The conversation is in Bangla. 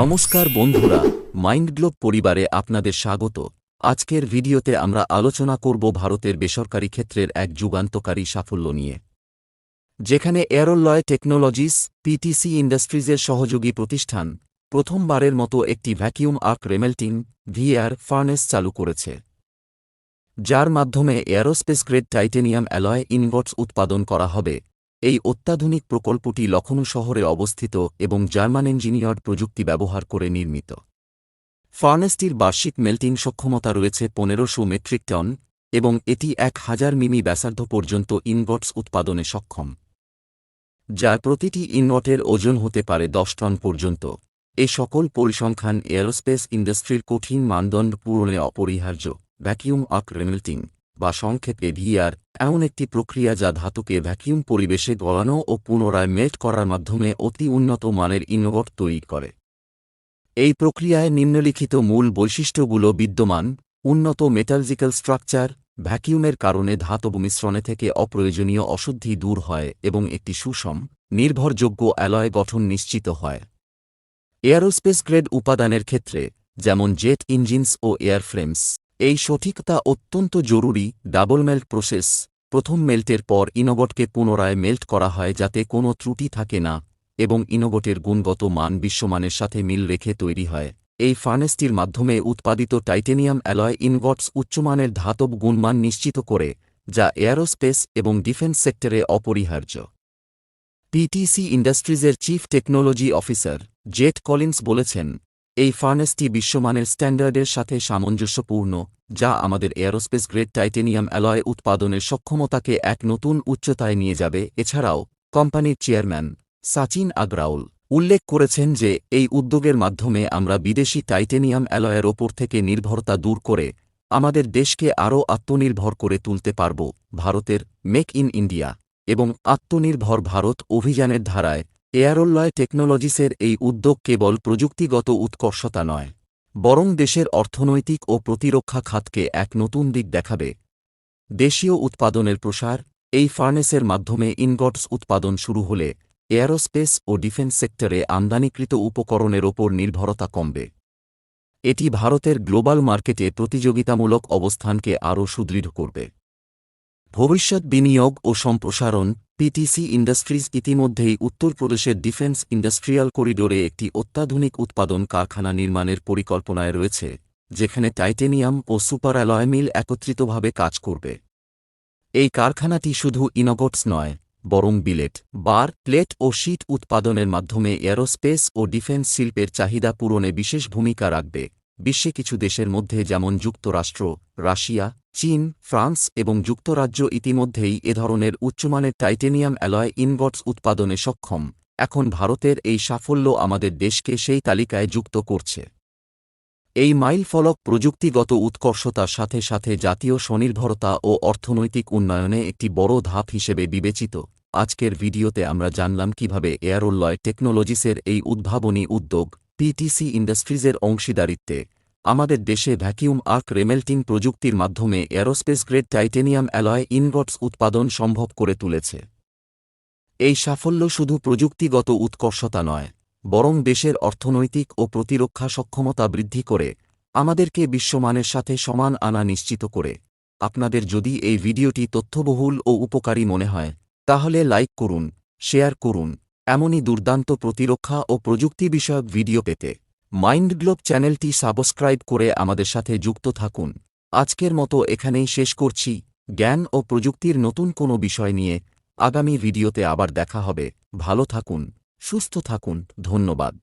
নমস্কার বন্ধুরা মাইন্ডগ্লোব পরিবারে আপনাদের স্বাগত। আজকের ভিডিওতে আমরা আলোচনা করব ভারতের বেসরকারি ক্ষেত্রের এক যুগান্তকারী সাফল্য নিয়ে। যেখানে এয়ারোলয় টেকনোলজিস, পিটিসি ইন্ডাস্ট্রিজের সহযোগী প্রতিষ্ঠান, প্রথমবারের মতো একটি vacuum arc remelting VR furnace চালু করেছে। যার মাধ্যমে aerospace grade titanium alloy ingots উৎপাদন করা হবে। এই অত্যাধুনিক প্রকল্পটি লখনৌ শহরে অবস্থিত এবং জার্মান ইঞ্জিনিয়ার্ড প্রযুক্তি ব্যবহার করে নির্মিত। ফার্নেসটির বার্ষিক মেল্টিং সক্ষমতা রয়েছে পনেরোশো মেট্রিক টন এবং এটি এক হাজার মিমি ব্যাসার্ধ পর্যন্ত ইনগটস উৎপাদনে সক্ষম। যার প্রতিটি ইনগটের ওজন হতে পারে দশ টন পর্যন্ত। এ সকল পরিসংখ্যান এয়ারোস্পেস ইন্ডাস্ট্রির কঠিন মানদণ্ড পূরণে অপরিহার্য। ভ্যাকিউম আর্ক রেমেল্টিং বা সংক্ষেপে ভিআর, এমন একটি প্রক্রিয়া যা ধাতুকে ভ্যাকিউম পরিবেশে গলানো ও পুনরায় মেট করার মাধ্যমে অতি উন্নত মানের ইনোভট তৈরি করে। এই প্রক্রিয়ায় নিম্নলিখিত মূল বৈশিষ্ট্যগুলো বিদ্যমান, উন্নত মেটালজিক্যাল স্ট্রাকচার ভ্যাকিউমের কারণে ধাতব মিশ্রণে থেকে অপ্রয়োজনীয় অশুদ্ধি দূর হয় এবং একটি সুষম, নির্ভরযোগ্য অ্যালয় গঠন নিশ্চিত হয়। এয়ারোস্পেস গ্রেড উপাদানের ক্ষেত্রে, যেমন জেট ইঞ্জিনস ও এয়ারফ্রেমস এই সঠিকতা অত্যন্ত জরুরি ডাবল মেল্ট প্রসেস। প্রথম মেল্টের পর ইনোবটকে পুনরায় মেল্ট করা হয় যাতে কোনো ত্রুটি থাকে না এবং ইনোবটের গুণগত মান বিশ্বমানের সাথে মিল রেখে তৈরি হয়। এই ফার্নেসটির মাধ্যমে উৎপাদিত টাইটেনিয়াম অ্যালয় ইনগটস উচ্চমানের ধাতব গুণমান নিশ্চিত করে, যা এয়ারোস্পেস এবং ডিফেন্স সেক্টরে অপরিহার্য। PTC ইন্ডাস্ট্রিজের chief technology officer Jet Collins বলেছেন এই ফার্নেসটি বিশ্বমানের স্ট্যান্ডার্ডের সাথে সামঞ্জস্যপূর্ণ, যা আমাদের এয়ারোস্পেস গ্রেড টাইটেনিয়াম অ্যালয় উৎপাদনের সক্ষমতাকে এক নতুন উচ্চতায় নিয়ে যাবে। এছাড়াও, কোম্পানির চেয়ারম্যান সাচিন আগ্রাউল উল্লেখ করেছেন যে, এই উদ্যোগের মাধ্যমে আমরা বিদেশি টাইটেনিয়াম অ্যালয়ের ওপর থেকে নির্ভরতা দূর করে আমাদের দেশকে আরও আত্মনির্ভর করে তুলতে পারব। ভারতের মেক ইন ইন্ডিয়া এবং আত্মনির্ভর ভারত অভিযানের ধারায় এয়ারোলয় টেকনোলজিসের এই উদ্যোগ কেবল প্রযুক্তিগত উৎকর্ষতা নয়, বরং দেশের অর্থনৈতিক ও প্রতিরক্ষা খাতকে এক নতুন দিক দেখাবে। দেশীয় উৎপাদনের প্রসার, এই ফার্নেসের মাধ্যমে ইনগটস উৎপাদন শুরু হলে এয়ারোস্পেস ও ডিফেন্স সেক্টরে আমদানিকৃত উপকরণের ওপর নির্ভরতা কমবে। এটি ভারতের গ্লোবাল মার্কেটে প্রতিযোগিতামূলক অবস্থানকে আরও সুদৃঢ় করবে। ভবিষ্যৎ বিনিয়োগ ও সম্প্রসারণ পিটিসি ইন্ডাস্ট্রিজ ইতিমধ্যেই উত্তরপ্রদেশের ডিফেন্স ইন্ডাস্ট্রিয়াল করিডোরে একটি অত্যাধুনিক উৎপাদন কারখানা নির্মাণের পরিকল্পনায় রয়েছে, যেখানে টাইটেনিয়াম ও সুপার অ্যালয় মিল একত্রিতভাবে কাজ করবে। এই কারখানাটি শুধু ইনোগটস নয়, বরং বিলেট, বার, প্লেট ও শীট উৎপাদনের মাধ্যমে এরোস্পেস ও ডিফেন্স শিল্পের চাহিদা পূরণে বিশেষ ভূমিকা রাখবে। বিশ্বে কিছু দেশের মধ্যে, যেমন যুক্তরাষ্ট্র, রাশিয়া চীন, ফ্রান্স এবং যুক্তরাজ্য ইতিমধ্যেই এ ধরনের উচ্চমানের টাইটেনিয়াম অ্যালয় ইনগটস উৎপাদনে সক্ষম। এখন ভারতের এই সাফল্য আমাদের দেশকে সেই তালিকায় যুক্ত করছে। এই মাইল ফলক প্রযুক্তিগত উৎকর্ষতার সাথে সাথে জাতীয় স্বনির্ভরতা ও অর্থনৈতিক উন্নয়নে একটি বড় ধাপ হিসেবে বিবেচিত। আজকের ভিডিওতে আমরা জানলাম কীভাবে এয়ারোলয় টেকনোলজিসের এই উদ্ভাবনী উদ্যোগ, পিটিসি ইন্ডাস্ট্রিজের অংশীদারিত্বে আমাদের দেশে ভ্যাকিউম আর্ক রেমেল্টিং প্রযুক্তির মাধ্যমে aerospace grade titanium alloy ingots উৎপাদন সম্ভব করে তুলেছে। এই সাফল্য শুধু প্রযুক্তিগত উৎকর্ষতা নয়, বরং দেশের অর্থনৈতিক ও প্রতিরক্ষা সক্ষমতা বৃদ্ধি করে, আমাদেরকে বিশ্বমানের সাথে সমান আনা নিশ্চিত করে। আপনাদের যদি এই ভিডিওটি তথ্যবহুল ও উপকারী মনে হয়, তাহলে লাইক করুন, শেয়ার করুন, এমনই দুর্দান্ত প্রতিরক্ষা ও প্রযুক্তি বিষয়ক ভিডিও পেতে। মাইন্ডগ্লোব চ্যানেলটি সাবস্ক্রাইব করে আমাদের সাথে যুক্ত থাকুন। আজকের মতো এখানেই শেষ করছি। জ্ঞান ও প্রযুক্তির নতুন কোনো বিষয় নিয়ে আগামী ভিডিওতে আবার দেখা হবে। ভালো থাকুন, সুস্থ থাকুন, ধন্যবাদ।